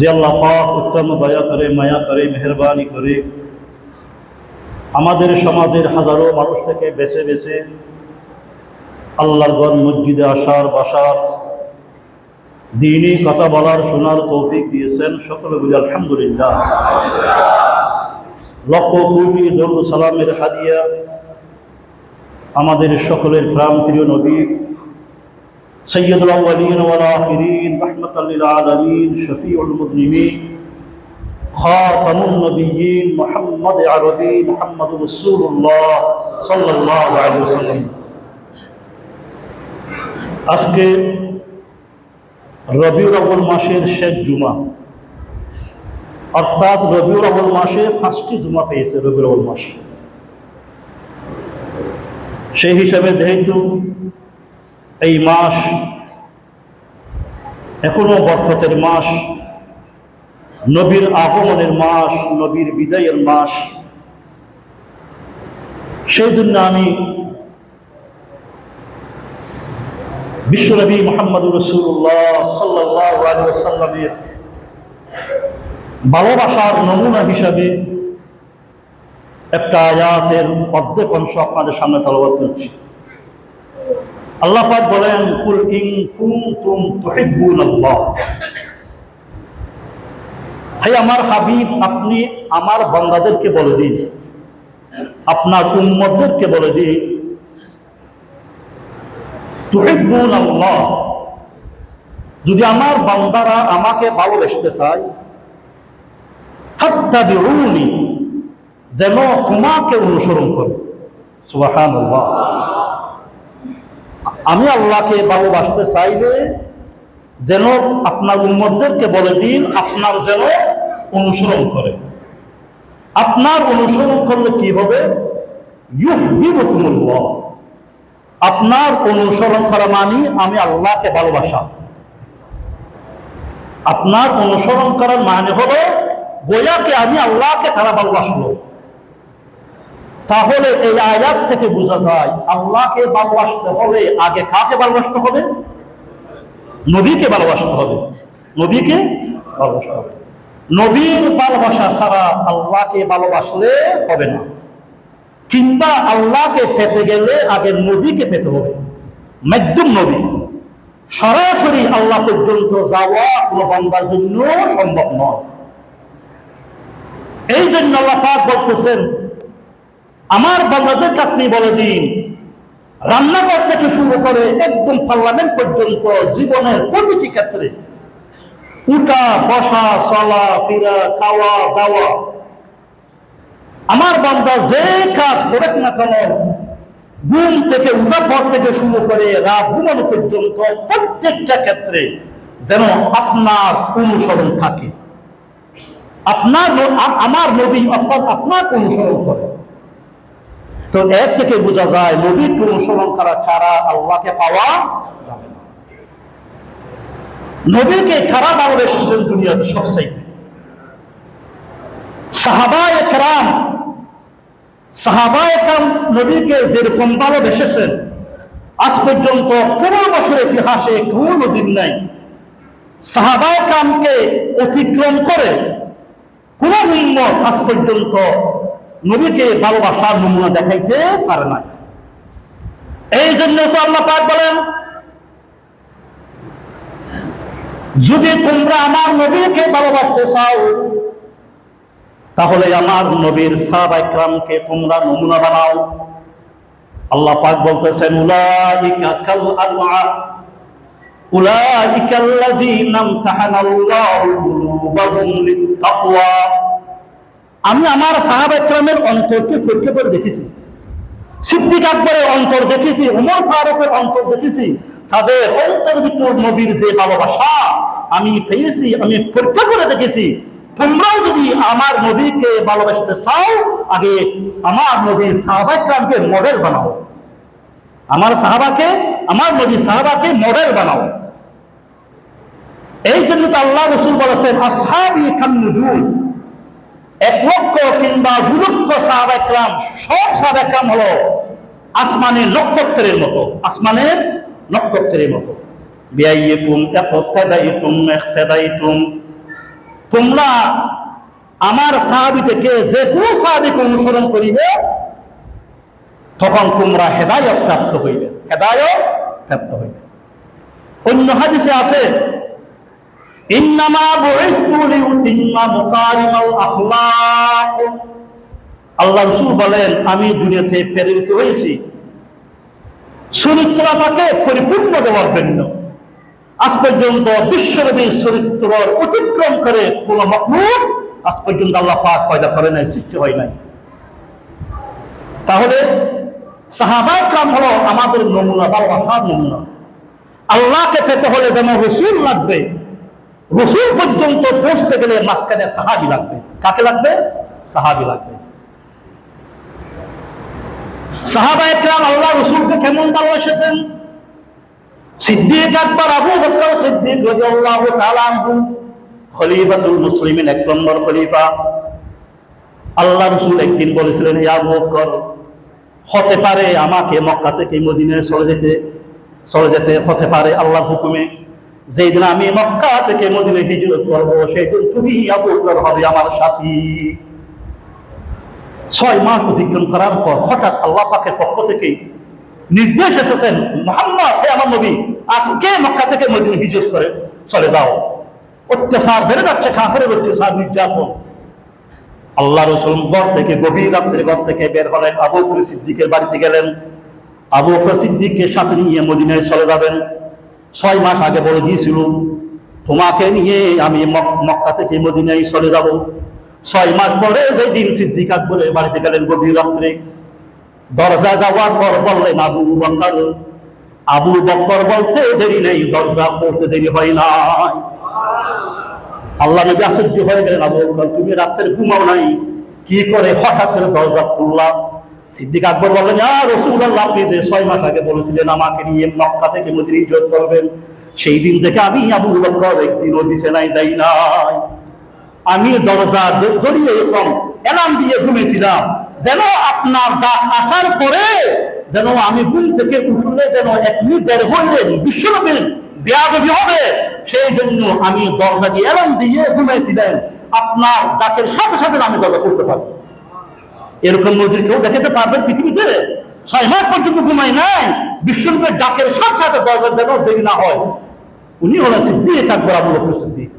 যে আল্লাহ পাক, উত্তম দয়া করে, মায়া করে, মেহরবানি করে আমাদের সমাজের হাজারো মানুষ থেকে বেছে বেছে আল্লাহর গড় মসজিদে আসার, বাসার দিনই কথা বলার, শোনার তৌফিক দিয়েছেন সকলে বলি আলহামদুলিল্লাহ। লক্ষ কোটি দরুদ সালামের হাদিয়া আমাদের সকলের প্রাণ প্রিয় নবী سيد الأولين والآخرين رحمة للعالمين شفيع المذنبين خاتم النبيين محمد عربي محمد رسول الله صلى الله عليه وسلم আজকে রবিউল আউ্বল মাসের শেষ জুমা অর্থাৎ রবিউল আউ্বল মাসে ফার্স্টটি জুমা পেয়েছে রবিউল আউ্বল মাস সেই হিসাবে যেহেতু এই মাস, এখনও বরকতের মাস, নবীর আগমনের মাস, নবীর বিদায়ের মাস। সেই জন্য আমি বিশ্বনবী মোহাম্মদ রসুল্লাহ সাল্লাহ সাল্লামের ভালোবাসার নমুনা হিসাবে একটা আয়াতের অর্ধেক অংশ আপনাদের সামনে তালবাদ করছি। আল্লাহ পাক বলেন, কুল ইন কুনতুম তুহিব্বুন আল্লাহ ভাই, আমার হাবিব, আপনি আমার বান্দাদেরকে বলে দিন, আপনার উম্মতদেরকে বলে দিন তুহিব্বুন আল্লাহ যদি আমার বান্দারা আমাকে ভালোবাসতে চায়, ফাত্তাবিউনি যেন তোমাকে অনুসরণ করে। সুবহানাল্লাহ। আমি আল্লাহকে ভালোবাসতে চাইলে যেন আপনার উম্মতদেরকে বলে দিন, আপনার যেন অনুসরণ করে। আপনার অনুসরণ করলে কি হবে? আপনার অনুসরণ করা মানি আমি আল্লাহকে ভালোবাসা। আপনার অনুসরণ করার মানে হলো, গোয়াকে আমি আল্লাহকে তারা ভালোবাসলো। তাহলে এই আয়াত থেকে বোঝা যায়, আল্লাহকে ভালোবাসতে হবে, আগে কাকে ভালোবাসতে হবে? নবীকে ভালোবাসতে হবে। নবীকে ভালোবাসতে হবে। নবীর ভালোবাসা ছাড়া আল্লাহকে ভালোবাসলে হবে না। কিংবা আল্লাহকে পেতে গেলে আগে নবীকে পেতে হবে। মাধ্যম নবী, সরাসরি আল্লাহ পর্যন্ত যাওয়া কোনো বান্দার জন্য সম্ভব নয়। এই জন্য আল্লাহ বলতেছেন আমার বাংলাদেশকে আপনি বলে দিন। রান্নাঘর থেকে শুরু করে একদম পার্লামেন্ট পর্যন্ত জীবনের প্রতিটি ক্ষেত্রে উঠা, বসা, চলা, ফিরা, খাওয়া, দাওয়া। আমার বান্দা যে কাজ করুক না কেন, ঘুম থেকে উঠার পর থেকে শুরু করে রাত ঘুমানো পর্যন্ত প্রত্যেকটা ক্ষেত্রে যেন আপনার অনুসরণ থাকে। আপনার আমার নবী অর্থাৎ আপনার অনুসরণ করে। তো এর থেকে বোঝা যায় নবীকে অনুসরণ করা ছাড়া আল্লাহকে পাওয়া যাবে না। নবীকে খারাপ ভালোবেসেছেন দুনিয়াতে সবচাইতে। সাহাবায় একরাম সাহাবায় একরাম নবীকে যেরকম ভালোবেসেছেন, আজ পর্যন্ত পনেরো বছর ইতিহাসে কোনো নজির নাই। সাহাবায় কামকে অতিক্রম করে কোন উন্মত আজ পর্যন্ত নবীকে ভালোবাসার নমুনা দেখাইতে পারে না এই জন্য তো আল্লাহ পাক বলেন, যদি তোমরা আমার নবীকে ভালোবাসতে চাও, তাহলে আমার নবীর সাহাবাইকরামকে তোমরা নমুনা বানাও। আল্লাহ পাক বলতেছেন, উলাইকা কাল আনআ উলাইকা আল্লাযীনা ইমতাহানাল্লাহু কুলুবাহুম লিত-তাকওয়া। আমি আমার সাহাব একরামের অন্তরকে পরীক্ষা করে দেখেছি। সিদ্দিক আকবরের অন্তর দেখেছি, উমর ফারুকের অন্তর দেখেছি। তাদের অন্তর ভিতর নবীর যে ভালোবাসা আমি পেয়েছি, আমি পরীক্ষা করে দেখেছি। তোমরাও যদি আমার নবীকে ভালোবাসতে চাও, আগে আমার নবীর সাহাবাকে মডেল বানাও। আমার সাহাবাকে, আমার নবীর সাহাবাকে মডেল বানাও। এই জন্য তো আল্লাহ রসুল বলেছেন, আসহাবি খান্নুজুল এক লক্ষ কিংবা দু লক্ষ সাহাবাইকরাম সব সাহাবাইকরাম হলো আসমানের নক্ষত্রের মতো, আসমানের নক্ষত্রের মতো। তোমরা আমার সাহাবি থেকে যে কোনো সাহাবিকে অনুসরণ করিবে, তখন তোমরা হেদায়ত প্রাপ্ত হইবে, হেদায়ত প্রাপ্ত হইবে। অন্য হাদিসে আছে আল্লাহ রাসূল বলেন, আমি দুনিয়াতে প্রেরিত হয়েছি। চরিত্রটাকে পরিপূর্ণ দেওয়ার জন্য। আজ পর্যন্ত বিশ্বনবীর চরিত্র অতিক্রম করে কোন মখলুক আজ পর্যন্ত আল্লাহ পাক পয়দা করে নাই, সৃষ্টি হয় নাই। তাহলে সাহাবাই কাম হলো আমাদের নমুনা ভালোবাসার নমুনা। আল্লাহকে পেতে হলে যেন রসুল লাগবে। রসুল পর্যন্ত পৌঁছতে গেলে মাঝখানে সাহাবি লাগবে। কাকে লাগবে? সাহাবি লাগবে। সাহাবা একরাম আল্লাহ রসুলকে কেমন ভালোবাসেছেন? সিদ্দিক আকবর, আবু বকর সিদ্দিক রাদিয়াল্লাহু তাআলা আনহু, খলিফাতুল মুসলিমিন, এক নম্বর খলিফা। আল্লাহ রসুল একদিন বলেছিলেন, ইয়া আবু বকর, হতে পারে আমাকে মক্কা থেকে মদিনায় চলে যেতে চলে যেতে হতে পারে আল্লাহর হুকুমে। যেই দিন আমি মক্কা থেকে মদিনে হিজরত করব সেই দিন তুমি আবু বকর হবে আমার সাথী। ছয় মাস অতিক্রম করার পর হঠাৎ আল্লাহ পাকের পক্ষ থেকে নির্দেশ এসেছেন, মোহাম্মদ, হে আমার নবী, আজকে মক্কা থেকে মদিনা হিজরত করে চলে যাও। অত্যাচার বেড়ে যাচ্ছে কাফের অত্যাচার নির্যাতন। আল্লাহ রসুল ঘর থেকে গভীর রাত্রে ঘর থেকে বের হলেন, আবু সিদ্দিকের বাড়িতে গেলেন। আবু সিদ্দিককে সাথে নিয়ে মদিনায় চলে যাবেন। ছয় মাস আগে বলে দিয়েছিল তোমাকে নিয়ে আমি মক- মক্কা থেকে মদিনায় চলে যাব। ছয় মাস পরে যে দিন সিদ্দিক আকবরের বাড়িতে গেলেন গভীর রাত্রে। দরজা যাওয়ার পর বললেন, আবু বকর আবু বকর বলতে দেরি নেই, দরজা পড়তে দেরি হয় না। আল্লাহ নবী আশ্চর্য হয়ে গেলেন, আবু বকর, তুমি রাতের ঘুমাও নাই, কি করে হঠাৎ করে দরজা খুললাম সিদ্দিক আকবর বললেন আর রসুল্লাহ আপনি যে ছয় মাস আগে বলেছিলেন আমাকে নিয়ে মক্কা থেকে মদিনা হিজরত করবেন, সেই দিন থেকে আমি আবু বকর একদিনও বিছানায় যাই নাই। আমি দরজা দড়িয়ে এরকম এলাম দিয়ে ঘুমেছিলাম যেন আপনার ডাক আসার পরে যেন আমি ঘুম থেকে উঠলে যেন এক মিনিট বের হইলেন বিশ্বনবীর বেয়াদবি হবে। সেই জন্য আমি দরজা দিয়ে এলাম দিয়ে ঘুমাইছিলেন আপনার ডাকের সাথে সাথে আমি দরজা করতে পারব এরকম নদীর কেউ দেখাতে পারবেন পৃথিবীতে। ছয় মাস পর্যন্ত ঘুমাই নাই। বিশ্বনবীর ডাকের সাথে সাথে দরজা যেন দেরি না হয়। উনি হলেন সিদ্ধি থাকব আবু বকর সিদ্দিক।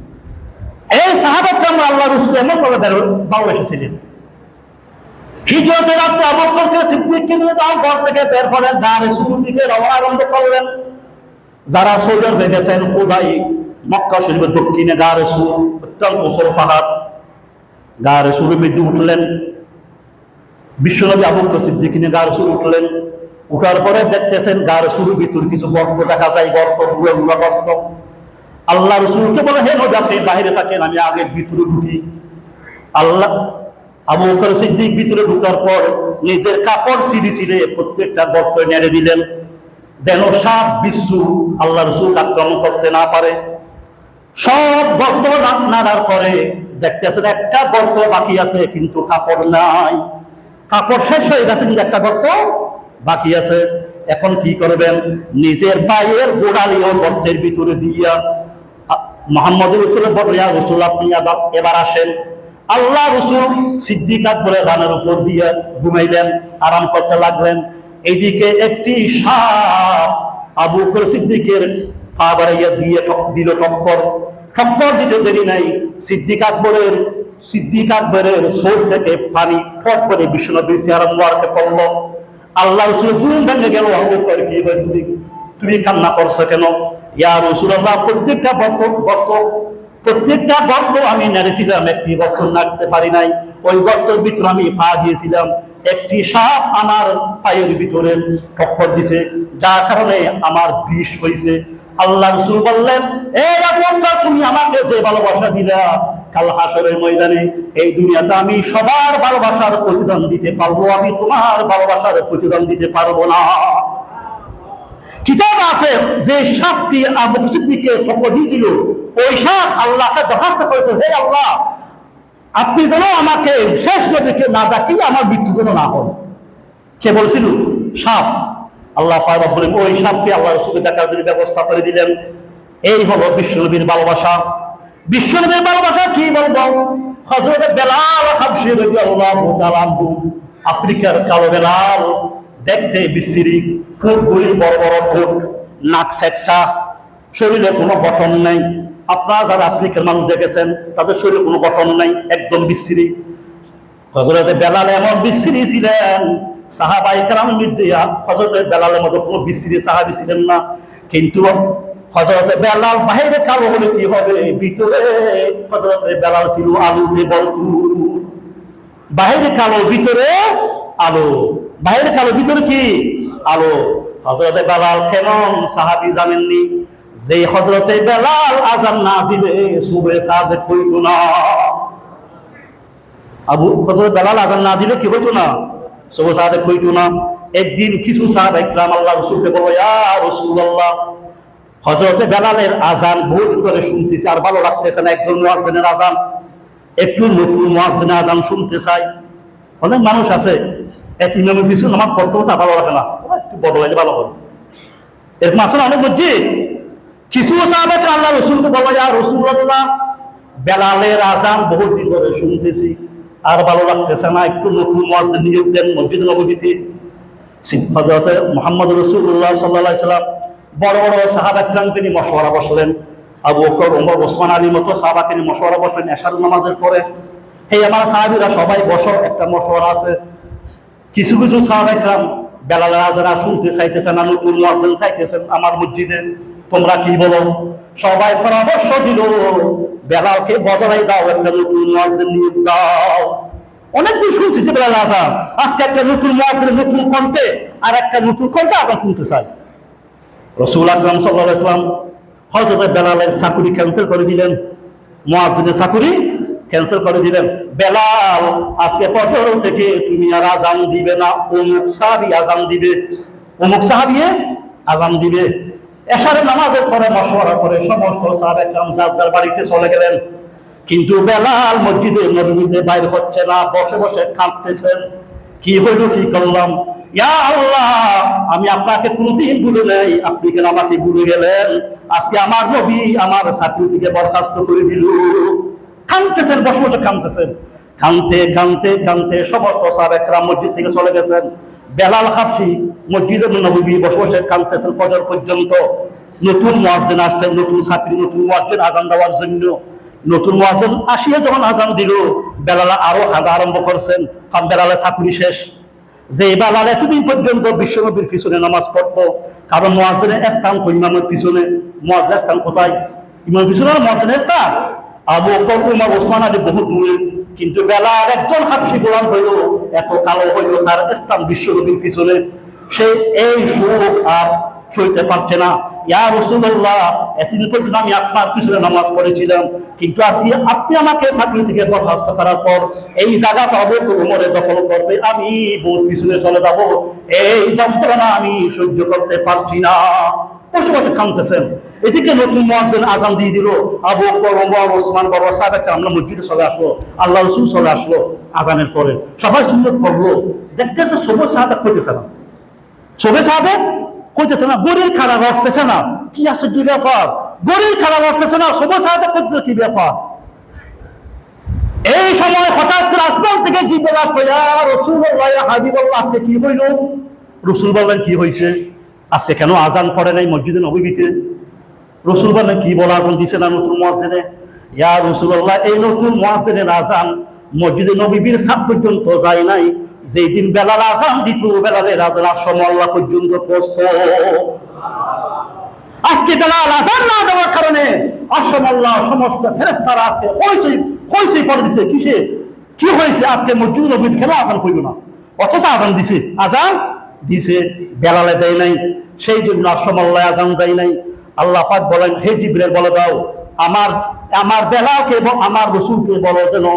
এই সাহাবাত আমরা আল্লাহ রসুল এমন ভাবে ভালোবেসেছিলেন। হিজরতের রাত্রে আবু বকরকে নিয়ে ঘর থেকে বের হলেন দাঁড়ে শুরুর দিকে রওনা আরম্ভ করলেন। যারা সৌজর হয়ে গেছেন মক্কা শরীফের দক্ষিণে গাড়ে সুর অত্যন্ত পাহাড় গাড়ে সুরের মধ্যে উঠলেন। বিশ্বনবী আবু বকর সিদ্দিক নিয়ে গাড়ে সুর উঠলেন উঠার পরে দেখতেছেন গাড়ে সুরের ভিতর কিছু গর্ত দেখা যায়, গর্ত গুঁড়ো গুঁড়ো গর্ত। আল্লাহ রসুলকে বলে, হে নবী, আপনি বাইরে থাকেন, আমি আগে ভিতরে ঢুকি। আল্লাহ আবু বকর সিদ্দিক ভিতরে ঢুকার পর নিজের কাপড় সিঁড়ি ছিঁড়ে প্রত্যেকটা গর্ত নেড়ে দিলেন। যেন সাপ বিশ্ব আল্লাহ রসুল আক্রমণ করতে না পারে। সব গর্ত নাড়ার পরে দেখতেছেন একটা গর্ত বাকি আছে, কিন্তু কাপড় নাই। কাপড় শেষ হয়ে গেছে কিন্তু একটা গর্ত বাকি আছে। এখন কি করবেন? নিজের পায়ের গোড়ালিও গর্তের ভিতরে দিয়া মোহাম্মদ রসুল বলিয়া রসুল আপনি এবার আসেন। আল্লাহ রসুল সিদ্দিক আকবরে রানের উপর দিয়ে ঘুমাইলেন, আরাম করতে লাগলেন। এইদিকে একটি সাপ আবু সিদ্দিকের পা বাড়াইয়া দিয়ে দিল টক্কর। টক্কর দিতে দেরি নাই। সিদ্দিক আকবরের সিদ্দিক আকবরের সোর থেকে পানি ফট করে বিশ্বনবী চেহারা পড়ল। আল্লাহ রসুল ঘুম ভেঙে গেল কি হয়েছে তুমি কান্না করছ কেন? ইয়া রসুল্লাহ প্রত্যেকটা গর্ত গর্ত প্রত্যেকটা গর্ত আমি নেড়েছিলাম, একটি গর্ত নাড়তে পারি নাই। ওই গর্তের ভিতরে আমি পা দিয়েছিলাম। একটি সাপ আমার পায়ের ভিতরে টক্কর দিছে, যার কারণে আমার বিষ হয়েছে আল্লাহ রসুল বললেন তুমি আমাকে যে ভালোবাসা দিলা, কাল হাসরের ময়দানে এই দুনিয়াতে আমি সবার ভালোবাসার প্রতিদান দিতে পারব, আমি তোমার ভালোবাসার প্রতিদান দিতে পারব না। কিতাব আছে যে সাপটি আবু দিয়েছিল, ওই সাপ আল্লাহকে দরখাস্ত করেছে, হে আল্লাহ, আপনি যেন আমাকে শেষ নবীকে না ডাকি আমার মৃত্যু যেন না হয় কে বলছিল? সাপ আল্লাহ পাক ওই সাপকে আল্লাহ রসুলকে দেখার জন্য ব্যবস্থা করে দিলেন। এই হলো বিশ্বনবীর ভালোবাসা। বিশ্বনবীর ভালোবাসা কি বলব? হজরত বেলাল হাবশি রাদিয়াল্লাহু তাআলা আফ্রিকার কালো বেলাল, দেখতে বিশ্রী ঠোঁটগুলি বড় বড় ঠোঁট, নাক সেটটা শরীরে কোনো গঠন নেই। আপনারা যারা আফ্রিকার মানুষ দেখেছেন, তাদের শরীরে কোনো গঠন নেই, একদম বিশ্রী। হজরতে বেলাল এমন বিশ্রী ছিলেন না। কিন্তু বেলাল বাইরে কালো কি হবে? ভিতরে কালো, ভিতরে আলো। বাইরে কালো, ভিতরে কি? আলো। হজরতে বেলাল কেমন সাহাবি জানেননি? যে হজরতে বেলাল আজান না দিলে সুবে সাদে কইতো না। আবু হজরত বেলাল আজান না দিলে কি হইতো না? সবু সাহাবে কইতো না, একদিন কিছু সাহাব একরাম আল্লাহ রসুলকে বলো ইয়া রসুল্লাহ হজরতে বেলালের আজান বহুত করে শুনতেছে, আর ভালো লাগতেছে না, একজন মুয়াজ্জিনের আজান একটু নতুন মুয়াজ্জিনের আজান শুনতে চাই। অনেক মানুষ আছে, এক ইমামের পিছু নামাজ পড়তে তা ভালো লাগে না একটু বদলাইলে ভালো হবে। এরকম আছে অনেক মসজিদ? কিছু সাহাবে আল্লাহ রসুলকে বলো ইয়া রসুল্লাহ বেলালের আজান বহুত দিন ধরে শুনতেছি। আর ভালো লাগতেছে না, একটু নতুন মত নিয়োগ দেন মসজিদ নবীতে হজরতে মোহাম্মদ রসুল্লাহ সাল্লাহ সাল্লাম বড় বড় সাহাবাক্রামকে তিনি মশওয়ারা বসলেন। আবু বকর, ওমর, ওসমান, আলী মতো সাহাবাকে তিনি মশওয়ারা বসলেন এশার নামাজের পরে। হে আমার সাহাবিরা, সবাই বসো, একটা মশওয়ারা আছে। কিছু কিছু সাহাবাক্রাম বেলালের আজানা শুনতে চাইতেছেন না নতুন মহাজন চাইতেছেন আমার মসজিদে। তোমরা কি বলো? সবাই পরামর্শ দিল বেলালকে বদলাই দাও, একটা নতুন নিয়োগ দাও। অনেকদিন শুনছি যে বেলাল আজান আজকে একটা নতুন মহাজন নতুন কণ্ঠে, আর একটা নতুন কণ্ঠে আজান শুনতে চাই রসুল আকরাম সাল্লাহ ইসলাম হজরত বেলালের চাকুরি ক্যান্সেল করে দিলেন। মহাজিনের চাকুরি ক্যান্সেল করে দিলেন। বেলাল, আজকে পটর থেকে তুমি আর আজান দিবে না, অমুক সাহাবি আজান দিবে। অমুক সাহাবিয়ে আজান দিবে। নামাজের পরে মশওয়ারা করে সমস্ত কাম যার বাড়িতে চলে গেলেন। কিন্তু বেলাল মসজিদে নবীতে বাইর হচ্ছে না, বসে বসে কাঁদতেছেন। কি হইল, কি করলাম? ইয়া আল্লাহ, আমি আপনাকে কোনদিন ভুলে নেই, আপনি কেন আমাকে ভুলে গেলেন? আজকে আমার নবী আমার চাকরি বরখাস্ত করে দিল। কাঁদতেছেন, বসে বসে কাঁদতেছেন। কানতে কানতে কানতে সমস্ত সাবেকরা মসজিদ থেকে চলে গেছেন। বেলাল হাফসি মসজিদে নবী বসে বসে কানতেছেন ফজর পর্যন্ত। নতুন মুয়াজ্জিন আসছেন নতুন চাকরি নতুন মুয়াজ্জিন আজান দেওয়ার জন্য। নতুন মুয়াজ্জিন আসিয়ে যখন আজান দিল, বেলাল আরও হাঁটা আরম্ভ করছেন। কারণ বেলালে চাকরি শেষ। যে বেলাল এতদিন পর্যন্ত বিশ্বনবীর পিছনে নামাজ পড়তো, কারণ মুয়াজ্জিনের স্থান তো ইমামের পিছনে। মুয়াজ্জিনের স্থান কোথায়? ইমামের পিছনে না মুয়াজ্জিনের স্থান। আবু উমর, ওসমান আলী বহু দূরে। কিন্তু বেলাল একজন হাফসি গোলাম হইল, এত কালো হইল তার স্থান বিশ্বনবীর পিছনে। সে এই সুখ আর সইতে পারছে না। রসুল্লাহ এতদিন পর্যন্ত আমি আপনার পিছনে নামাজ পড়েছিলাম, কিন্তু আজকে আপনি আমাকে চাকরি থেকে বরখাস্ত করার পর এই অবৈধ উমরে দখল করবে আমি বোন পিছনে চলে যাব। এই যন্ত্রণা আমি সহ্য করতে পারছি না। বসে বসে এদিকে নতুন মহাজন আজান দিয়ে দিল। আবু বকর, ওমর, ওসমান, বড় সাহেব একটা আমরা মসজিদে চলে আসলো আল্লাহ রসুল চলে আসলো আজানের পরে। সবাই সুন্দর করল। দেখতেছে সবুজ সাহায্য করতেছে না। সবে সাহাবে কইতেছে না গরির খারাপ রাখতেছে না। কি আছে কি ব্যাপার? গরির খারাপ রাখতেছে না সবে সাহাবে করতেছে কি ব্যাপার? এই সময় হঠাৎ করে আসমান থেকে কি বেলা কইয়া রসুল হাবিবুল্লাহ, আজকে কি হইল? রসুল বললেন, কি হয়েছে আজকে কেন আজান পড়ে নাই মসজিদে নবীতে রসুল বললেন কি বলা দিছে না নতুন মসজিদে? ইয়া রসুল্লাহ এই নতুন মসজিদের আজান মসজিদে নবীর সাপ পর্যন্ত যায় নাই। যেই দিন বেলাল আজান দিত বেলালের আজান আসমল্লা পর্যন্ত পৌঁছত। আজকে বেলাল আজান না দেওয়ার কারণে আসমল্লা সমস্ত ফেরেস্তারা আজকে হইচই হইচই পড়ে দিছে। কিসে? কি হয়েছে আজকে মসজিদ নবীর কেন আজান কইল না? অথচ আজান দিছে। আজান দিছে, বেলালে দেয় নাই। সেই জন্য আসমল্লায় আজান যায় নাই। আল্লাহ পাক বলেন, হে জিব্রাইল বলে দাও, আমার আমার বেলালকে এবং আমার রসুলকে বলো যেন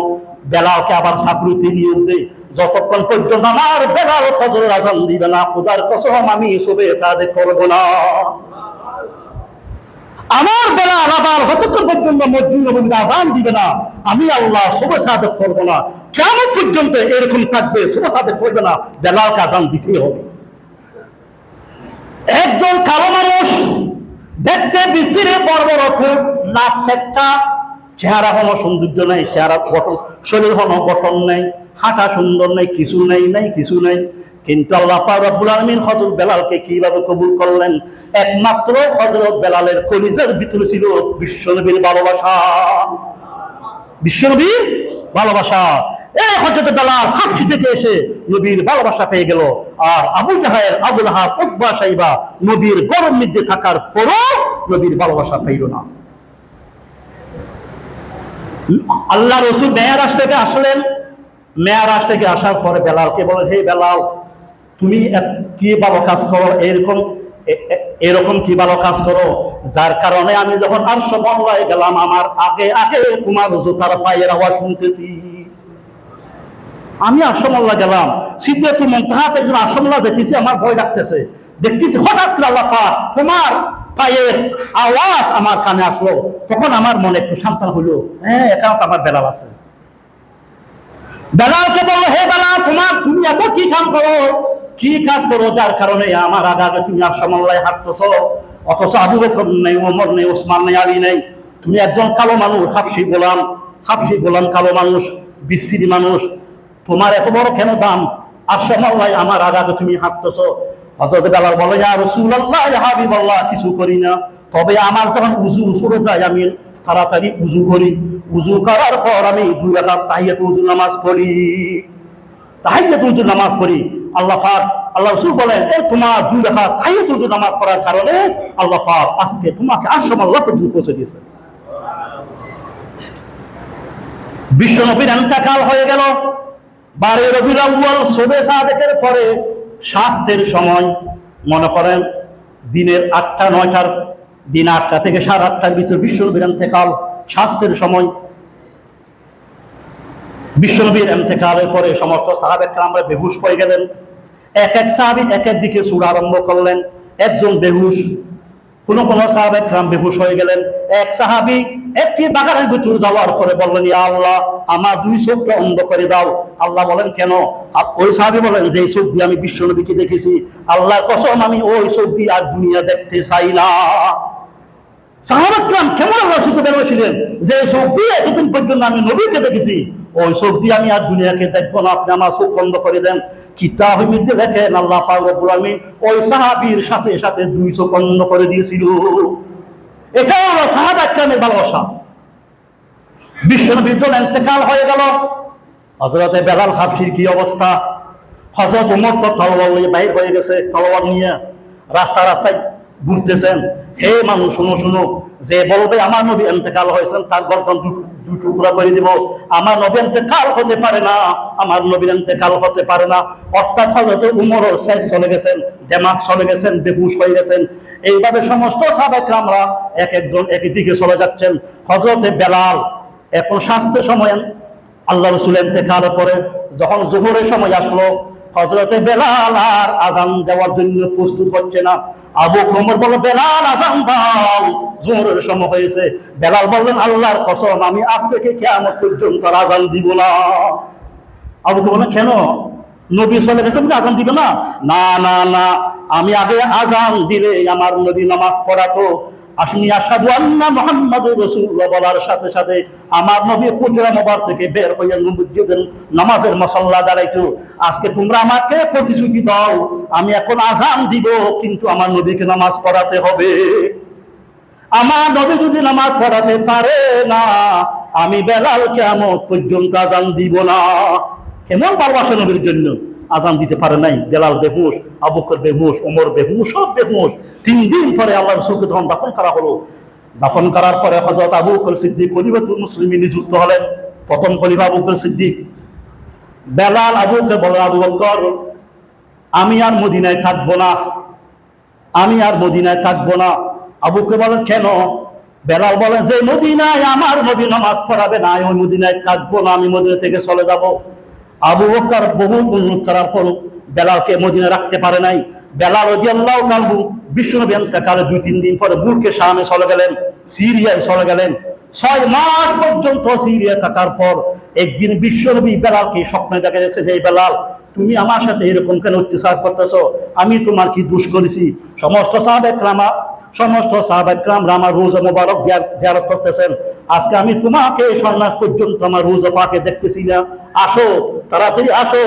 বেলালকে আবার চাকরিতে নিয়োগ দেয়। যতক্ষণ পর্যন্ত আমার বেলাল ফজরের আজান দিবে না, খুদার কসম আমি সবে সাদে করব না। আমার বেলা আবার যতক্ষণ পর্যন্ত মসজিদ নবীর আজান দিবে না, আমি আল্লাহ শুভে সাদে করব না। কেমন পর্যন্ত এরকম থাকবে, শুভে সাদে করবে না, বেলালকে আজান দিতেই হবে। একজন কালো মানুষ দেখতে বিসিরে বড় বড় নাক সেটটা, চেহারা কোনো সৌন্দর্য নেই, চেহারা গঠন, শরীর কোনো গঠন নেই, হাঁটা সুন্দর নেই, কিছু নেই নেই, কিছু নেই। কিন্তু আল্লাহ আলামিন হযরত বেলালকে কীভাবে কবুল করলেন? একমাত্র হযরত বেলালের কলিজার ভিতরে ছিল বিশ্বনবীর ভালোবাসা। বিশ্বনবীর ভালোবাসা। আল্লাহ রসুল মেয়ারাজ থেকে আসলেন। মেয়ারাজ থেকে আসার পরে বেলালকে বলে, হে বেলাল, তুমি কি ভালো কাজ করো? এরকম এরকম কি ভালো কাজ করো? যার কারণে আমি যখন আর সমন্বয় গেলাম, আমার আগে আগে তোমার জুতার পায়ের আওয়াজ শুনতেছি। আমি আসমল্লা গেলাম। সিদ্ধাতুল মন্তাহাতে একজন আসমল্লা যেতেছি আমার ভয় লাগতেছে। দেখতেছি হঠাৎ করে আল্লাহ পাক তোমার পায়ের আওয়াজ আমার কানে আসলো। তখন আমার মনে একটু সান্ত্বনা হলো হ্যাঁ তো আমার বেলাল আছে। বেলালকে বলল, হে বেলাল, তোমার তুমি এত কি কাম করো? কি কাজ করো যার কারণে আমার আগে আগে তুমি আর সমন্বয় হাঁটতেছ? অথচ আবু বকর নেই, ওমর নেই, ওসমান নেই, আলী নেই। তুমি একজন কালো মানুষ, হাফসি গোলাম হাফসি গোলাম কালো মানুষ, বিশ্রী মানুষ। তোমার এত বড় কেন দাম? আর আমার আগে আগে তুমি হাঁটতেছ। হজরত বেলাল বলে, ইয়া কিছু করি না। তবে আমার যখন উজু সরে যায়, আমি তাড়াতাড়ি উজু করি। উজু করার পর আমি দুই উজু নামাজ পড়ি। তাহিয়াতুল উজু নামাজ পড়ি। আল্লাহ পাক, আল্লাহ বলেন এই তোমার দুই রাকাত তাহিয়াতুল উজু নামাজ পড়ার কারণে আল্লাহ পাক আজকে তোমাকে আশ্রম পর্যন্ত পৌঁছে দিয়েছে। বিশ্বনবীর এন্তাকাল হয়ে গেল। বারে রবির আউ্বাল শোবে সাদেকের পরে স্বাস্থ্যের সময়, মনে করেন, দিনের আটটা, নয়টার, দিন আটটা থেকে সাড়ে আটটার ভিতর বিশ্বনবীর এন্তেকাল স্বাস্থ্যের সময়। বিশ্বনবীর এন্তেকালের পরে সমস্ত সাহাবেকরা আমরা বেহুশ হয়ে গেলেন। এক এক সাহাবি এক এক দিকে সুর আরম্ভ করলেন। একজন বেহুশ কোন কোন সাহাবে একরাম বেহুশ হয়ে গেলেন। এক সাহাবি একটি বাগানের ভিতর যাওয়ার পরে বললেন, ইয়া আল্লাহ, আমার দুই চোখটা অন্ধ করে দাও। আল্লাহ বলেন, কেন? ওই সাহাবি বলেন যে চোখ দিয়ে আমি বিশ্ব নবীকে দেখেছি আল্লাহ কসম, আমি ওই চোখ দিয়ে আর দুনিয়া দেখতে চাই না। সাহাবাকরাম কেমন রচিত বেরোছিলেন যে চোখ দিয়ে এতদিন পর্যন্ত আমি নবীকে দেখেছি ওই দিয়ে আমি আর দুনিয়াকে দেখব না। আপনি আমার চোখ বন্ধ করে দেন। কিতাব মধ্যে দেখেন, আল্লাহ পাক রব্বুল আলামিন ওই সাহাবীর সাথে সাথে দুই চোখ বন্ধ করে দিয়েছিল। এটা হলো সাহাবাকরামের ভালোবাসা। বিশ্বনবীর জন্য ইন্তেকাল হয়ে গেল। হজরতে বেলাল হাফসির কি অবস্থা? হজরত উমর তো তলোয়ার নিয়ে বাইর হয়ে গেছে, তলোয়ার নিয়ে রাস্তা রাস্তায় ঘুরতেছেন হে মানুষ, শুনো শুনো, যে বলবে, আমার নবী এন্তেকাল হয়েছেন, তার গর্দন দু দু টুকরা করে দিব। আমার নবী এন্তেকাল হতে পারে না, আমার নবীর এন্তেকাল হতে পারে না। অর্থাৎ হজরত উমরও শেষ চলে গেছেন, দেমাগ চলে গেছেন, বেহুশ হয়ে গেছেন। এইভাবে সমস্ত সাবেকরামরা এক একজন এক দিকে চলে যাচ্ছেন। হজরতে বেলাল, এখন স্বাস্থ্যের সময়, আল্লাহ রসুল এতেকালের পরে, যখন জোহরের সময় আসলো হজরতে বেলাল আর আজান দেওয়ার জন্য প্রস্তুত হচ্ছে না। আবু কোমর বলো বেলাল আজান দাও। জোহরের সময় হয়েছে। বেলাল বললেন, আল্লাহর কসম, আমি আজ থেকে কেমন পর্যন্ত আজান দিব না। আবু বলেন কেন? নবী চলে গেছে বলে আজান দিবে না? না না না, আমি আগে আজান দিলে আমার নবী নামাজ পড়াতো। আসনি আসাদু রাসূলুল্লাহ বলার সাথে সাথে আমার নবী মোবার থেকে বের হয়ে মসজিদের নামাজের মসল্লা দাঁড়াইতো। আজকে তোমরা আমাকে প্রতিশ্রুতি দাও, আমি এখন আজান দিব, কিন্তু আমার নবীকে নামাজ পড়াতে হবে। আমার নবী যদি নামাজ পড়াতে পারে না, আমি বেলাল কেমন পর্যন্ত আজান দিব না। কেমন ভালোবাসা নবীর জন্য? আজান দিতে পারে নাই। বেলাল বেহুশ, আবুকর বেহুশ, ওমর বেহুশ, সব বেহুশ। তিন দিন পরে আল্লাহ রসুলকে তখন দাফন করা হলো, দাফন করার পরে হজরত আবু বকর সিদ্দিক খলিফাতুল মুসলিমিন নিযুক্ত হলেন। প্রথম খলিফা আবু বকর সিদ্দিক। বেলাল আবুকে বলে আবু বকর, আমি আর মদিনায় থাকব না। আমি আর মদিনায় থাকব না। আবুকে বলেন, কেন? বেলাল বলেন, যে মদিনায় আমার নবী নামাজ পড়াবে না ওই মদিনায় থাকব না, আমি মদিনা থেকে চলে যাব। আবু বকর বহু অনুরোধ করার পর বেলালকে মদিনা রাখতে পারে নাই। বেলাল রদি আল্লাহ কালবু বিশ্বনবী কালে দুই, তিন দিন পরে বুরকে সামনে চলে গেলেন, সিরিয়ায় চলে গেলেন। ছয় মাস পর্যন্ত সিরিয়া থাকার পর একদিন বিশ্বনবী বেলালকে স্বপ্নে দেখা যাচ্ছে যে বেলাল, তুমি আমার সাথে এরকম কেন অত্যাচার করতেছো? আমি তোমার কি দোষ করেছি? সমস্ত সাহাবেকরামা সমস্ত সাহাবাকরাম রামা রোজা মোবারক জিয়ারত করতেছেন। আজকে আমি তোমাকে সন্ন্যাস পর্যন্ত আমার রোজা পাকে দেখতেছি না। আসো, তাড়াতাড়ি আসো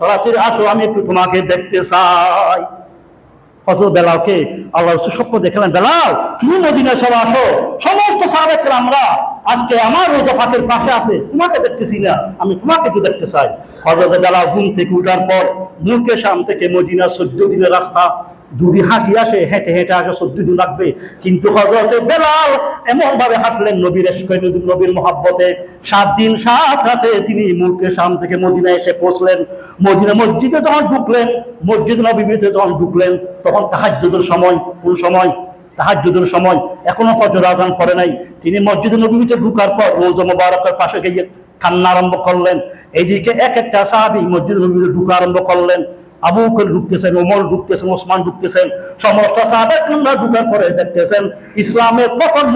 তাড়াতাড়ি আসো, আমি একটু তোমাকে দেখতে চাই। আল্লাহ দেখলেন, বেলাল, তুমি মদিনা সব আসো। সমস্ত আমরা আজকে আমার রোজা পাকের পাশে আছে, তোমাকে দেখতেছি না, আমি তোমাকে একটু দেখতে চাই। হজরত বেলাল ঘুম থেকে উঠার পর মুখে সাম থেকে মদিনা চোদ্দ দিনের রাস্তা যদি হাঁটি আসে, হেঁটে হেঁটে আসে দিন লাগবে। কিন্তু হজরত বেলাল এমন ভাবে হাঁটলেন নবীর নবীর মহাব্বতে। সাত দিন, সাত রাতে তিনি মুখে সাম থেকে মদিনা এসে পৌঁছলেন। মদিনা মসজিদে যখন ঢুকলেন, মসজিদ নবীতে যখন ঢুকলেন, তখন তাহাজ্জুদের সময়, কোন সময়? তাহাজ্জুদের সময়। এখনও ফজর আজান পড়ে নাই। তিনি মসজিদ নবীতে ঢুকার পর রোজ মোবারকের পাশে গিয়ে কান্না আরম্ভ করলেন। এইদিকে এক একটা সাহাবি মসজিদ নবীতে ঢুকা আরম্ভ করলেন। আবু বকর ঢুকতেছেন, ওমর ঢুকতেছেন, ওসমান ঢুকতেছেন, সমস্ত ঢুকার পরে দেখতেছেন, ইসলামের প্রথম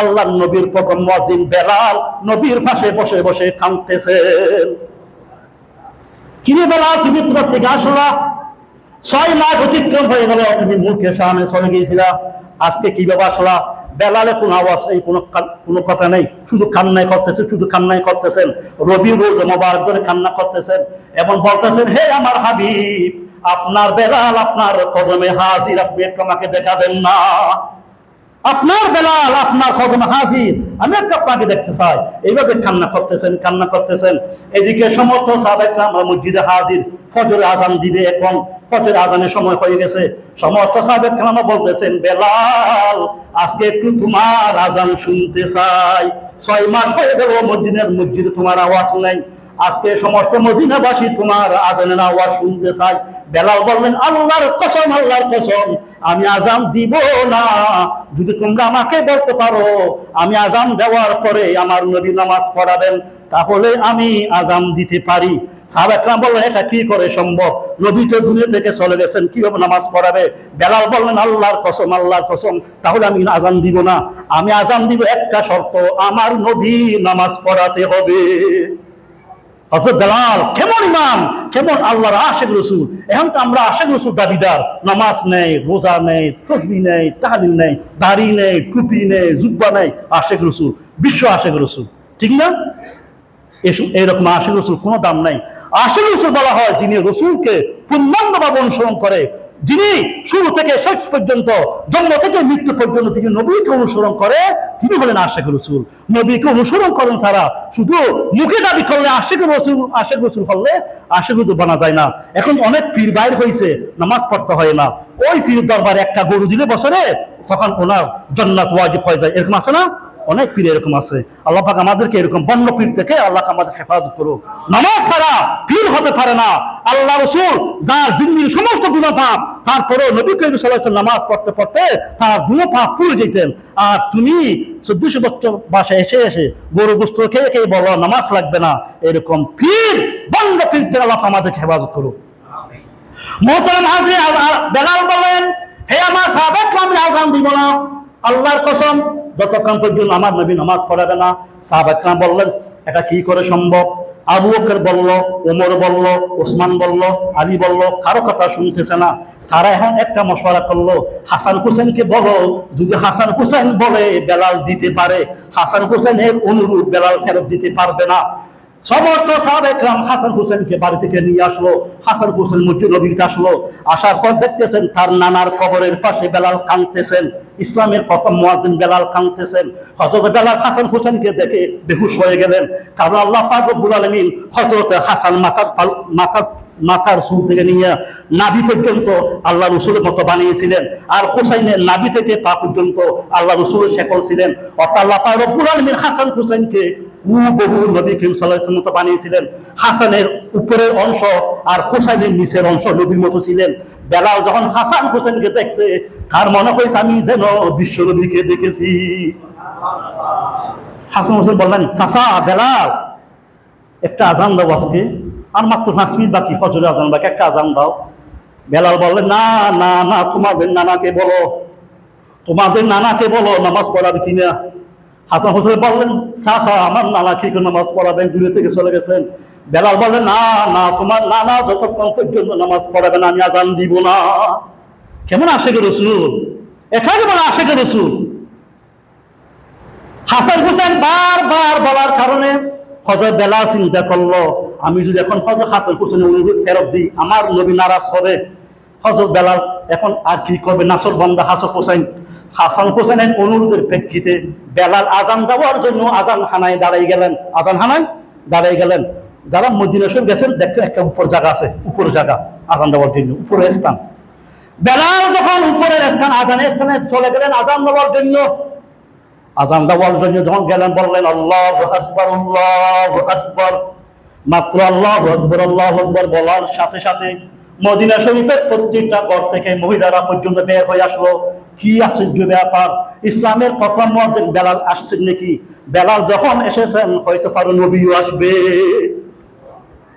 আল্লাহর নবীর প্রথম মুয়াজ্জিন বেলাল নবীর পাশে বসে বসে কাঁদতেছেন। বেলাল, তুমি কোথা থেকে আসলা? ছয় মাস অতিক্রম হয়ে গেল, তুমি মুখের সামনে চলে গিয়েছিলা। আজকে কীভাবে আসলা? বেলালে কোনো আওয়াজ নেই, কোনো কোনো কথা নেই। শুধু কান্নাই করতেছে শুধু কান্নাই করতেছেন। রবি রোজ মোবারক করে কান্না করতেছেন। এবং বলতেছেন, হে আমার হাবিব, আপনার বেলাল, আপনার কদমে হাজির, আপনি একটু আমাকে দেখা দেন না। আপনার বেলাল, আপনার কদমে হাজির আমি একটু আপনাকে দেখতে চাই। এইভাবে কান্না করতেছেন কান্না করতেছেন। এদিকে সমস্ত সাবেকরা আমরা মসজিদে হাজির। ফজর আজান দিবে এখন। ফজর আজানের সময় হয়ে গেছে। সমস্ত সাবেক কালামা বলতেছেন, বেলাল, আজকে একটু তোমার আজান শুনতে চাই। ছয় মাস হয়ে গেল মসজিদের মসজিদে তোমার আওয়াজ নাই। আজকে সমস্ত মদিনাবাসী তোমার আজানের আওয়াজ শুনতে চাই। বেলাল বললেন, আল্লাহর কসম আল্লাহর কসম, আমি আজান দিব না। যদি তোমরা আমাকে বলতে পারো, আমি আজান দেওয়ার পরে আমার নবী নামাজ পড়াবেন, তাহলে আমি আজান দিতে পারি। সাহাবাকরাম বললেন, এটা কি করে সম্ভব? নবী তো দুনিয়া থেকে চলে গেছেন, কীভাবে নামাজ পড়াবে? বেলাল বললেন, আল্লাহর কসম আল্লাহর কসম, তাহলে আমি আজান দিব না। আমি আজান দিব একটা শর্ত, আমার নবী নামাজ পড়াতে হবে। অর্থাৎ দালাল কেমন ইমান কেমন আল্লাহর আশেক রসুল। এখন তো আমরা আশেক রসুল দাবিদার। নামাজ নেই, রোজা নেই, তসবি নেই, তাহালিল নেই, দাড়ি নেই, টুপি নেই, জুব্বা নেই, আশেক রসুল, বিশ্ব আশেক রসুল। ঠিক না? এইরকম আশেক রসুল কোনো দাম নাই। আশেক রসুল বলা হয় যিনি রসুলকে পূর্ণাঙ্গভাবে অনুসরণ করে যিনি শুরু থেকে শেষ পর্যন্ত, জন্ম থেকে মৃত্যু পর্যন্ত তিনি নবীকে অনুসরণ করে, তিনি হলেন আশেক রসুল। নবীকে অনুসরণ করেন ছাড়া শুধু মুখে দাবি করলে আশেক রসুল আশেক রসুল হলে আশেক রসুল বানা যায় না। এখন অনেক পীর বাইর হয়েছে নামাজ পড়তে হয় না। ওই পীর দরবারে একটা গরু দিলে বছরে তখন ওনার জন্নাত ওয়াজিব হয়ে যায়। এরকম আছে না? অনেক পীর এরকম আছে। আল্লাহ পাক আমাদেরকে এরকম বন্য পীর থেকে আল্লাহ আমাদের হেফাজত করুক। নামাজ ছাড়া পীর হতে পারে না। আল্লাহ রসুল যার জিন্দির সমস্ত গুণা পাপ তারপরেও নবী করিম সাল্লাহ নামাজ পড়তে পড়তে তার গুণা পাপ পুড়ে যেতেন। আর তুমি চোদ্দশো বছর বাসায় এসে এসে গরু গুস্ত খেয়ে খেয়ে বলো, নামাজ লাগবে না। এরকম পীর বন্য পীর থেকে আল্লাহ পাক আমাদেরকে হেফাজত করুক। মোহতারাম হাজরি বেলাল বলেন, হে আমার সাহাবাক আমি আজান দিব না। আল্লাহর কসম যতক্ষণ পর্যন্ত আমার নবী নামাজ পড়াবে না। সাহাবাকরা বললেন, এটা কি করে সম্ভব? আবু বকর বলল, ওমর বলল, ওসমান বলল, আলী বলল, কারও কথা শুনতেছে না। তারা এখন একটা মশলা করল, হাসান হোসেনকে বলো, যদি হাসান হোসেন বলে বেলাল দিতে পারে, হাসান হোসেনের অনুরূপ বেলাল ফেরত দিতে পারবে না। সমস্ত সাহাবেকরাম হাসান হোসেনকে বাড়ি থেকে নিয়ে আসলো। হাসান হোসেন মসজিদ নবীতে আসলো। আসার পর দেখতেছেন তার নানার কবরের পাশে বেলাল কাঁদতেছেন। ইসলামের প্রথম মুয়াজ্জিন বেলাল কাঁদতেছেন। হযরত বেলাল হাসান হোসেনকে দেখে বেহুশ হয়ে গেলেন। কারণ আল্লাহ পাক রব্বুল আলামিন হযরত হাসান মাথার পাল- মাথার চুল থেকে নিয়ে নাভি পর্যন্ত আল্লাহ রসুলের মতো বানিয়েছিলেন। আর হোসাইনের নাভি থেকে পা পর্যন্ত আল্লাহ রসুলের শেকল ছিলেন। অর্থাৎ আল্লাহ রব্বুল আলামিন হাসান হোসেনকে বহু নবী করিম সাল্লাল্লাহু মতো বানিয়েছিলেন। হাসানের উপরের অংশ আর হোসাইনের নিচের অংশ নবীর মতো ছিলেন। বেলাল যখন হাসান হোসেনকে দেখছে, তার মনে হয়েছে, আমি যেন বিশ্ব নবীকে দেখেছি। হাসান হোসেন বললেন, চাচা, বেলাল, একটা আজান দাও আজকে। আর মাত্র পাঁচ মিনিট বাকি, ফজরের আজান বাকি, একটা আজান দাও। বেলাল বললেন, না না না, তোমাদের নানাকে বলো। তোমাদের নানাকে বলো, নামাজ পড়াবে কিনা? হাসান হোসেন বললেন চাচা আমার নানা কি নামাজ পড়াবেন দূরে থেকে চলে গেছেন। বেলাল বললেন, না না, তোমার নানা যতক্ষণ পর্যন্ত নামাজ পড়াবেন আমি আজান দিব না। কেমন আশেখ রসুল? এখানে বলে আশেখ রসুল। হাসান হুসেন বারবার বলার কারণে হজরত বেলা চিন্তা করল, আমি যদি এখন হজরত হাসান হুসেনের অনুরোধ ফেরত দিই, আমার নবী নারাজ হবে। হজরত বেলাল এখন আর কি করবে? নাসর বান্দা হাসান হোসেন, হাসান হোসেনের অনুরোধের প্রেক্ষিতে বেলাল আজান দেওয়ার জন্য আজান হানায় দাঁড়াই গেলেন। আজান হানায় দাঁড়াই গেলেন। যারা মদিনা শরীফ গেছেন, দেখছেন একটা উপর জায়গা আছে উপর জায়গা, আজান দেওয়ার জন্য, উপরের স্থান। বেলাল যখন উপরের স্থান, আজানের স্থানে চলে গেলেন আজান দেওয়ার জন্য। আজান দেওয়ার জন্য যখন গেলেন, বললেন, আল্লাহ আকবর আল্লাহ আকবর। মাত্র আল্লাহ আকবর আল্লাহ আকবর বলার সাথে সাথে মদিনা শরীফের প্রত্যেকটা ঘর থেকে মহিলারা পর্যন্ত বের হয়ে আসলো। কি আশ্চর্য ব্যাপার। ইসলামের প্রথম মসজিদ বেলাল আসছেন নাকি? বেলাল যখন এসেছেন, হয়তো কারও নবীও আসবে।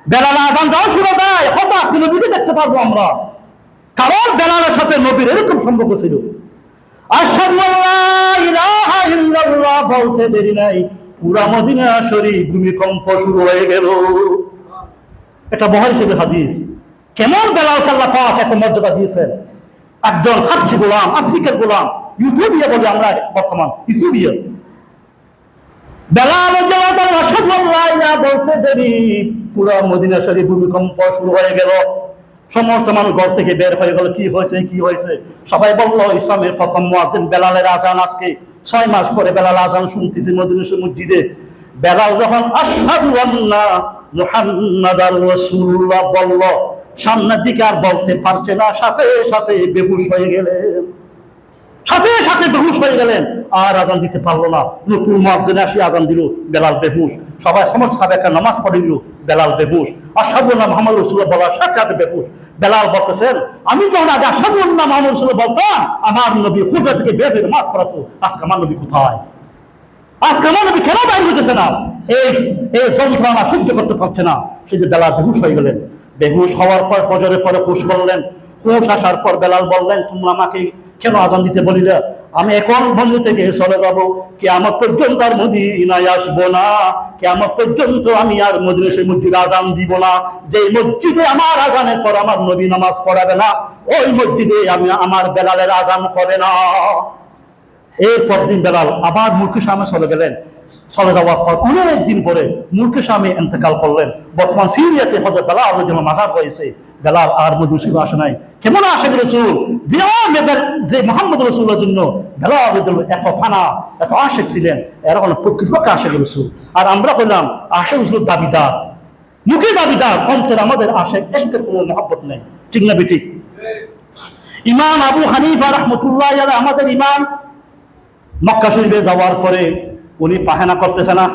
বেলাল শুরু দেয়। হয়তো আজকে নবীকে দেখতে পারব আমরা। কারণ বেলালের সাথে নবীর এরকম সম্পর্ক ছিল। বলতে দেরি নাই। পুরা মদিনা শরীফ ভূমিকম্প শুরু হয়ে গেল। এটা বহারি শরীফের হাদিস। কেমন বেলাল আল্লাহ পাক এত মর্যাদা দিয়েছেন? একজন হাবশি গোলাম, আফ্রিকার গোলাম ইউথোপিয়া বলে আমরা বর্তমান ইথিওপিয়া বেলাল ইলাহা বলতে দেরি। পুরা মদিনা শরীফ ভূমিকম্প শুরু হয়ে গেল। সমস্ত মানুষ ঘর থেকে বের হয়ে গেল, কি হয়েছে কি হয়েছে? সবাই বলল, ইসলামের প্রথম মুয়াজ্জিন বেলালের আজান আজকে। ছয় মাস পরে বেলাল আজান শুনতেছি মদিনা মসজিদে। বেলাল যখন আশহাদু আল্লাহ মুহাম্মাদার রাসূলুল্লাহ বলল সামনের দিকে আর বলতে পারছে না। সাথে সাথে বেহুশ হয়ে গেলেন। সাথে সাথে বেহুশ হয়ে গেলেন। আর আজান দিতে পারল না। নতুন মুয়াজ্জিন আসি আজান দিল, বেলাল বেহুশ। সবাই সমস্ত সাবেকা নামাজ পড়ে দিল বেলাল বেহুশ। আশহাদুল্লাহ মোহাম্মদ রাসূলুল্লাহ বলার সাথে সাথে বেহুশ। বেলাল বলতেছেন, আমি যখন আগে আশহাদুল্লাহ মোহাম্মদ রাসূলুল্লাহ বলতাম, আমার নবী খুদা থেকে বের হয়ে নামাজ পড়াতো, আজকে আমার নবী কোথায়? আজকে আমার নবী কেন বাইরে হইতেছে না? এই এই যন্ত্রণা সহ্য করতে পারছে না। সেই যে বেলাল বেহুশ হয়ে গেলেন। বেহুশ হওয়ার পর ফজরের পরে হুশ করলেন হুশ আসার পর বেলাল বললেন, তোমরা আমাকে কেন আজান দিতে বলিলে? আমি এখন বন্ধু থেকে চলে যাব কে আমার পর্যন্ত আর মদিনায় আসব না কে আমার পর্যন্ত আমি আর মদিনা সেই মসজিদে আজান দিব না। যে মসজিদে আমার আজানের পর আমার নবী নামাজ পড়াবে না, ওই মসজিদে আমি আমার বেলালের আজান করে না। এরপর দিন বেলাল আবার মূর্খের সামনে চলে গেলেন। চলে যাওয়ার পর অনেক দিন পরে মূর্খের সামনে এন্তেকাল করলেন। বর্তমান সিরিয়াতে হজরত বেলাল যেন মাজার হয়েছে বেলাল আর মধুসিব আসে নাই। কেমন আসে রসুল? যে যে মোহাম্মদ রসুলের জন্য বেলাল জন্য এত ফানা, এত আশেক ছিলেন, এরা হলো প্রকৃতপক্ষে আশেক রসুল। আর আমরা হলাম আশেক রসুল দাবিদার। মুখে দাবিদার, অন্তর আমাদের আশেক এসকের কোনো মহব্বত নেই। ঠিক না বেঠিক? ইমাম আবু হানিফা রহমতুল্লাহ আমাদের ইমাম মক্কা শরীফে যাওয়ার পরে উনি পাহানা করতেছে না।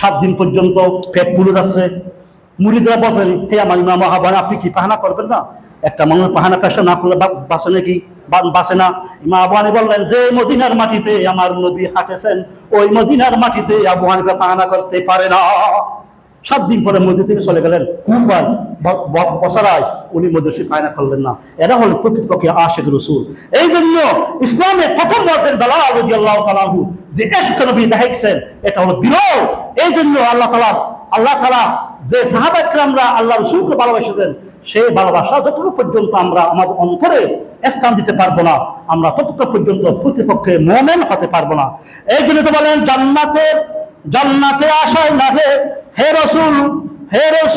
সাত দিন পর্যন্ত পেট পুরো যাচ্ছে। মুড়িদরা বলেন হে আমার ইমাম আহ্বান আপনি কি পাহানা করবেন না? একটা মানুষ পাহানা পেশা না করলে বাঁচে নাকি? বাঁচে না। ইমা আবু হানি বললেন, যে মদিনার মাটিতে আমার নদী হাঁটেছেন, ওই মদিনার মাটিতে আবু পাহানা করতে পারে না। সাত দিন পরে মধ্যে থেকে চলে গেলেন কুফায় বসারায়। উনি মধ্যে পায়না করলেন না। এরা হল প্রকৃতপক্ষে আশেখ রসুল। এই জন্য ইসলামের প্রথম মর্যাদা বেলা রবি আল্লাহ তালাহু যে এসক নবী এটা হলো বিরল। এই জন্য আল্লাহ তালা আল্লাহ তালা যে সাহাবাকরামরা আল্লাহ রসুলকে ভালোবাসেছেন, সেই ভালোবাসা যতটুকু পর্যন্ত আমরা আমাদের অন্তরে স্থান দিতে পারব না, আমরা ততটুকু পর্যন্ত প্রতিপক্ষে মোমেন হতে পারব না। এই জন্য তো বলেন, জান্নাতের জান্নাতে আসায় না হে রসুল হে রসুল